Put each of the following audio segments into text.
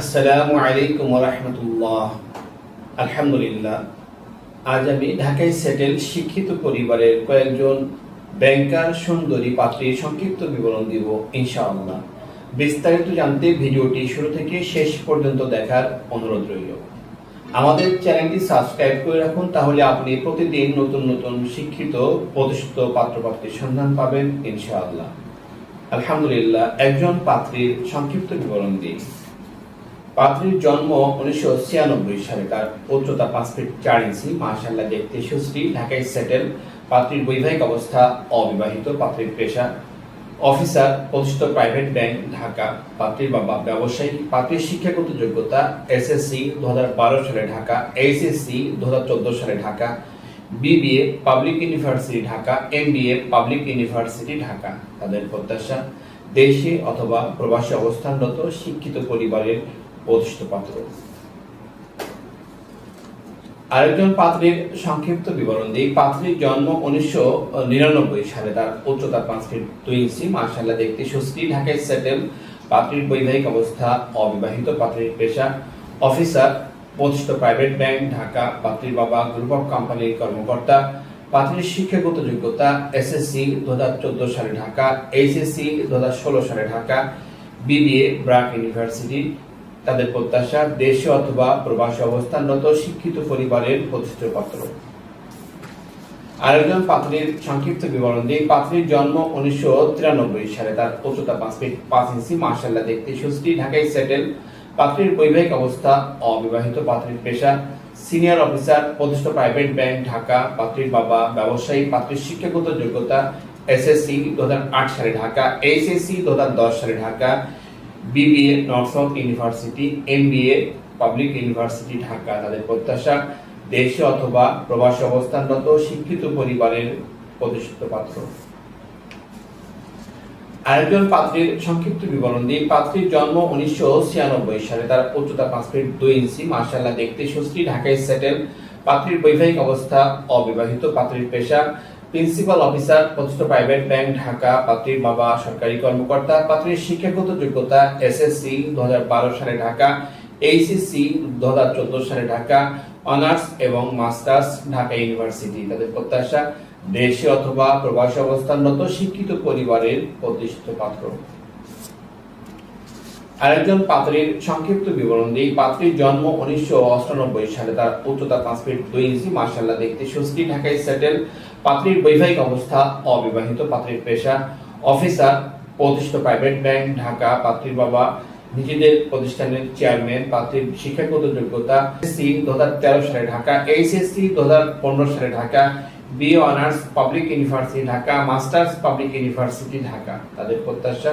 আসসালামু আলাইকুম রহমতুল্লাহ। আলহামদুলিল্লাহ, আজ আমি ঢাকায় সেটেল শিক্ষিত পরিবারের কয়েকজন ব্যাংকার, সুন্দরী পাত্রীর সংক্ষিপ্ত বিবরণ দিব, ইনশাআল্লাহ। বিস্তারিত জানতে ভিডিওটি শুরু থেকে শেষ পর্যন্ত দেখার অনুরোধ রইল। আমাদের চ্যানেলটি সাবস্ক্রাইব করে রাখুন, তাহলে আপনি প্রতিদিন নতুন নতুন শিক্ষিত, প্রতিষ্ঠিত পাত্রপাত্রীর সন্ধান পাবেন, ইনশাআল্লাহ। আলহামদুলিল্লাহ, একজন পাত্রীর সংক্ষিপ্ত বিবরণ দিই। পাত্রীর জন্ম উনিশশো ছিয়ানব্বই সালে। তার উচ্চতা পাঁচ ফিট চার ইঞ্চি। মাশাল্লাহ দেখতে সুশ্রী, ঢাকায় সেটেল পাত্রীর বৈবাহিক অবস্থা অবিবাহিত। পাত্রীর পেশা অফিসার প্রতিষ্ঠিত প্রাইভেট ব্যাংক ঢাকা। পাত্রীর বাবা ব্যবসায়ী। পাত্রীর শিক্ষাগত যোগ্যতা এস এস দুহাজার বারো সালে ঢাকা এইচএসসি দুহাজার চোদ্দ সালে Dhaka BBA public university Dhaka MBA public university Dhaka. তাদের প্রত্যাশা, দেশে অথবা প্রবাসী অবস্থানরত শিক্ষিত পরিবারের প্রতিষ্ঠিত পাত্র। আরেকজন পাত্রীর সংক্ষিপ্ত বিবরণ দিই। পাত্রীর জন্ম উনিশশো নিরানব্বই সালে। তার উচ্চতা পাঁচ ফিট দুই ইঞ্চি মার্শাল্লাহ দেখতে সুশ্রী ঢাকায় সেটেল পাত্রীর বৈবাহিক অবস্থা, অবিবাহিত পাত্রীর পেশা অফিসার প্রতিষ্ঠিত প্রাইভেট ব্যাংক ঢাকা। পাত্রীর বাবা গ্রুপ অফ কোম্পানির কর্মকর্তা। পাত্রীর শিক্ষাগত যোগ্যতা, এসএসসি দু হাজার চোদ্দ সালে ঢাকা, এইচএসসি দু হাজার ষোলো সালে ঢাকা, বিবিএ, ব্রাক ইউনিভার্সিটি তাদের প্রত্যাশা দেশে অথবা প্রবাসী অবস্থানরত শিক্ষিত পরিবারের প্রতিষ্ঠিত পাত্র। আরেকজন পাত্রীর সংক্ষিপ্ত বিবরণ দিই পাত্রীর জন্ম উনিশশো তিরানব্বই সালে। তার উচ্চতা পাঁচ ফিট পাঁচ ইঞ্চি। দেখতে ঢাকায় সেটেল। পাত্রীর বৈবাহিক অবস্থা অবিবাহিত। পাত্রীর পেশা সিনিয়র অফিসার, প্রতিষ্ঠিত প্রাইভেট ব্যাংক, ঢাকা। পাত্রীর বাবা ব্যবসায়ী, পাত্রীর শিক্ষাগত যোগ্যতা এসএসসি দু সালে ঢাকা, এইচএসসি দু সালে Dhaka. BBA North South university MBA public university Dhaka তাদের প্রত্যাশা, দেশে অথবা প্রবাসী অবস্থানরত শিক্ষিত পরিবারের প্রতিষ্ঠিত পাত্র। আরেকজন পাত্রীর সংক্ষিপ্ত বিবরণ দিই। পাত্রীর জন্ম উনিশশো ছিয়ানব্বই সালে। তার উচ্চতা পাঁচ ফিট দুই ইঞ্চি। মার্শাল্লাহ দেখতে সুশ্রী, ঢাকায় সেটেল পাত্রীর বৈবাহিক অবস্থা অবিবাহিত। পাত্রীর পেশা প্রিন্সিপাল অফিসার প্রতিষ্ঠিত প্রাইভেট ব্যাংক, ঢাকা, পাত্রীর বাবা, সরকারি কর্মকর্তা, পাত্রীর শিক্ষাগত যোগ্যতা, এসএসসি, দুহাজার বারো সালে ঢাকা, এইচএসসি দু সালে ঢাকা, অনার্স এবং মাস্টার্স, ঢাকা ইউনিভার্সিটি। তাদের প্রত্যাশা, দেশে অথবা প্রবাসী অবস্থানরত শিক্ষিত পরিবারের প্রতিষ্ঠিত পাত্র। আরেকজন পাত্রীর সংক্ষিপ্ত বিবরণ দিই পাত্রীর জন্ম উনিশশো অষ্টানব্বই সালে। তার উচ্চতা পাঁচ ফিট দুই ইঞ্চি। মার্শাল্লাহ দেখতে সুশ্রী ঢাকায় সেটেল। পাত্রীর বৈবাহিক অবস্থা অবিবাহিত। পাত্রীর পেশা অফিসার, প্রতিষ্ঠিত প্রাইভেট ব্যাংক, ঢাকা। পাত্রীর বাবা নিজেদের প্রতিষ্ঠানের চেয়ারম্যান। পাত্রীর শিক্ষাগত যোগ্যতা এসসি দু হাজার তেরো সালে ঢাকা। এইচএসসি দু হাজার পনেরো সালে Dhaka. BA honours public university Dhaka. Masters public university Dhaka. তাদের প্রত্যাশা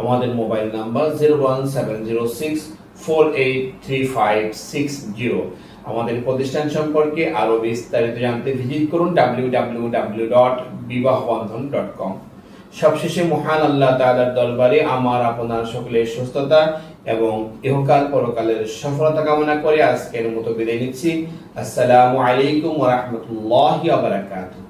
আমাদের mobile number zero one seven zero six four eight three five six zero. আমাদের প্রতিষ্ঠান সম্পর্কে আরও বিস্তারিত জানতে ভিজিট করুন ডাব্লিউ ডাব্লিউ ডাব্লিউ ডট বিবাহ বন্ধন ডট কম। সবশেষে মহান আল্লাহ তাআলার দরবারে আমার, আপনার সকলের সুস্থতা এবং ইহকাল পরকালের সফলতা কামনা করে আজকের মতো বিদায় নিচ্ছি। আসসালামু আলাইকুম ওয়া রাহমাতুল্লাহি ওয়া বারাকাতুহু।